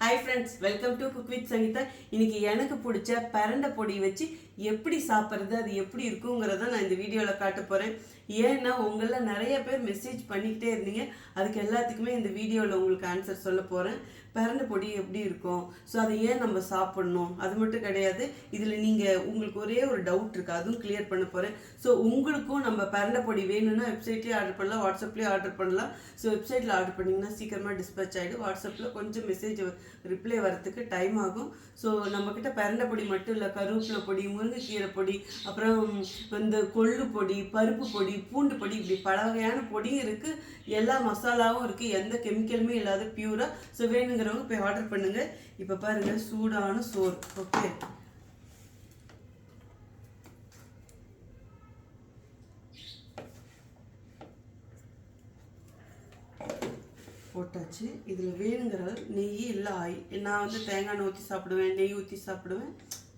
Hi friends welcome to cook with Sangeetha இன்னைக்கு எனக்கு பிடிச்ச பரண்ட பொடி வச்சு எப்படி சாப்பிட்றது அது எப்படி இருக்குங்கிறத நான் இந்த வீடியோவில் காட்ட போகிறேன் ஏன்னா உங்களில் நிறைய பேர் மெசேஜ் பண்ணிக்கிட்டே இருந்தீங்க. அதுக்கு எல்லாத்துக்குமே இந்த வீடியோவில் உங்களுக்கு ஆன்சர் சொல்ல போகிறேன் பரண்டை பொடி எப்படி இருக்கும்? ஸோ அதை ஏன் நம்ம சாப்பிட்ணும்? அது மட்டும் கிடையாது. இதில் நீங்கள் உங்களுக்கு ஒரே ஒரு டவுட் இருக்குது அதுவும் கிளியர் பண்ண போகிறேன் ஸோ உங்களுக்கும் நம்ம பரண்டை பொடி வேணும்னா வெப்சைட்லேயே ஆர்டர் பண்ணலாம். வாட்ஸ்அப்லேயே ஆர்டர் பண்ணலாம். ஸோ வெப்சைட்டில் ஆர்டர் பண்ணிங்கன்னா சீக்கிரமாக டிஸ்பேச் ஆகிடும் வாட்ஸ்அப்பில் கொஞ்சம் மெசேஜ் ரிப்ளை வரத்துக்கு டைம் ஆகும். ஸோ நம்மக்கிட்ட பரண்டை பொடி மட்டும் இல்லை கருவேப்பிலை பொடி முருங்கைக்கீரை பொடி அப்புறம் இந்த கொள்ளு பொடி பருப்பு பொடி பூண்டு பொடி இப்படி பல வகையான பொடியும் இருக்குது எல்லா மசாலாவும் இருக்குது எந்த கெமிக்கலுமே இல்லாத பியூராக ஸோ வேணுங்கிறவங்க போய் ஆர்டர் பண்ணுங்கள் இப்போ பாருங்கள் சூடான சோறு. ஓகே போட்டாச்சு. இதில் வேணுங்கிற நெய் இல்லை ஆயில். நான் வந்து தேங்காய் எண்ணெய் ஊற்றி சாப்பிடுவேன் நெய் ஊற்றி சாப்பிடுவேன்.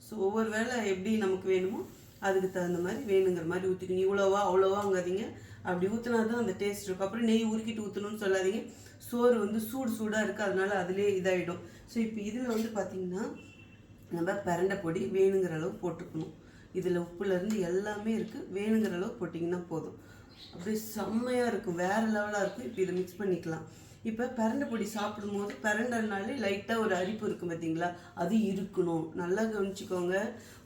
ஸோ ஒவ்வொரு வேளை எப்படி நமக்கு வேணுமோ அதுக்கு தகுந்த மாதிரி வேணுங்கிற மாதிரி ஊற்றிக்கணும் இவ்வளோவா அவ்வளோவாங்காதீங்க. அப்படி ஊற்றினா தான் அந்த டேஸ்ட் இருக்கும். அப்புறம் நெய் உருக்கிட்டு ஊற்றணும்னு சொல்லாதீங்க. சோறு வந்து சூடு சூடாக இருக்குது அதனால அதிலே இதாகிடும் ஸோ இப்போ இதில் வந்து பார்த்திங்கன்னா நம்ம பிரண்டை பொடி வேணுங்கிற அளவு போட்டுக்கணும். இதில் உப்புலேருந்து எல்லாமே இருக்குது வேணுங்கிற அளவு போட்டிங்கன்னா போதும். அப்படியே செம்மையாக இருக்கும். வேறு லெவலாக இருக்கும். இப்போ இதை மிக்ஸ் பண்ணிக்கலாம். இப்போ பிரண்டை பொடி சாப்பிடும்போது பிரண்டைனாலே லைட்டாக ஒரு அரிப்பு இருக்கும் பார்த்தீங்களா அது இருக்கணும். நல்லா கவனிச்சிக்கோங்க.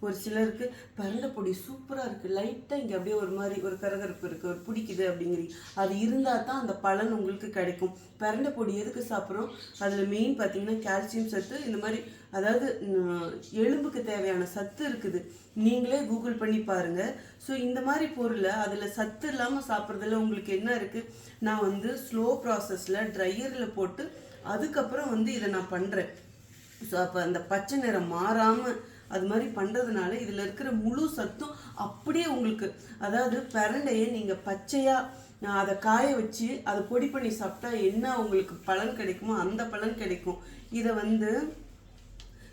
ஒரு சிலருக்கு பிரண்டை பொடி சூப்பராக இருக்குது லைட்டாக இங்கே அப்படியே ஒரு மாதிரி ஒரு கரகரப்பு இருக்குது ஒரு பிடிக்குது அப்படிங்கிறீங்க அது இருந்தால் தான் அந்த பலன் உங்களுக்கு கிடைக்கும். பிரண்டை பொடி எதுக்கு சாப்பிட்றோம்? அதில் மெயின் பார்த்தீங்கன்னா கால்சியம் சத்து இந்த மாதிரி அதாவது எலும்புக்கு தேவையான சத்து இருக்குது. நீங்களே கூகுள் பண்ணி பாருங்கள் ஸோ இந்த மாதிரி பொருளை அதில் சத்து இல்லாமல் சாப்பிட்றதுல உங்களுக்கு என்ன இருக்குது நான் வந்து ஸ்லோ ப்ராசஸில் ட்ரை ட்ரையரில் போட்டு அதுக்கப்புறம் வந்து இதை நான் பண்ணுறேன் ஸோ அப்போ அந்த பச்சை நிறம் மாறாமல் அது மாதிரி பண்ணுறதுனால இதில் இருக்கிற முழு சத்தும் அப்படியே உங்களுக்கு அதாவது பிரண்டையை நீங்கள் பச்சையாக அதை காய வச்சு அதை பொடி பண்ணி சாப்பிட்டா என்ன உங்களுக்கு பலன் கிடைக்குமோ அந்த பலன் கிடைக்கும். இதை வந்து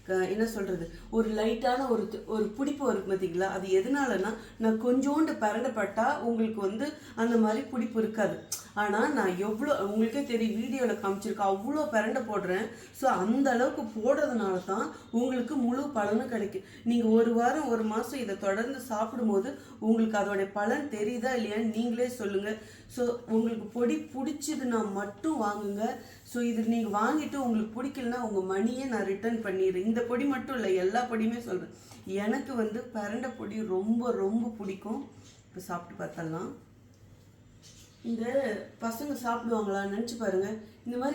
க- என்ன சொல்கிறது ஒரு லைட்டான ஒரு ஒரு பிடிப்பு வரும் பார்த்தீங்களா அது எதனாலனா நான் கொஞ்சோண்டு பரண்டப்பட்டால் உங்களுக்கு வந்து அந்த மாதிரி பிடிப்பு இருக்காது. ஆனால் நான் எவ்வளோ உங்களுக்கே தெரியும் வீடியோவில் காமிச்சிருக்கேன் அவ்வளோ பரண்டை போடுறேன். ஸோ அந்த அளவுக்கு போடுறதுனால தான் உங்களுக்கு முழு பலனும் கிடைக்கும். நீங்கள் ஒரு வாரம் ஒரு மாதம் இதை தொடர்ந்து சாப்பிடும்போது உங்களுக்கு அதோடைய பலன் தெரியுதா இல்லையான்னு நீங்களே சொல்லுங்கள் ஸோ உங்களுக்கு பொடி பிடிச்சதுன்னா மட்டும் வாங்குங்க. ஸோ இது நீங்கள் வாங்கிட்டு உங்களுக்கு பிடிக்கலனா உங்கள் மணியை நான் ரிட்டர்ன் பண்ணிடுறேன். இந்த பொடி மட்டும் இல்லை எல்லா பொடியுமே சொல்கிறேன் எனக்கு வந்து பரண்டை பொடி ரொம்ப ரொம்ப பிடிக்கும். இப்போ சாப்பிட்டு பார்த்தலாம் இந்த பசங்க சாப்பிடுவாங்களா நினச்சி பாருங்கள் இந்த மாதிரி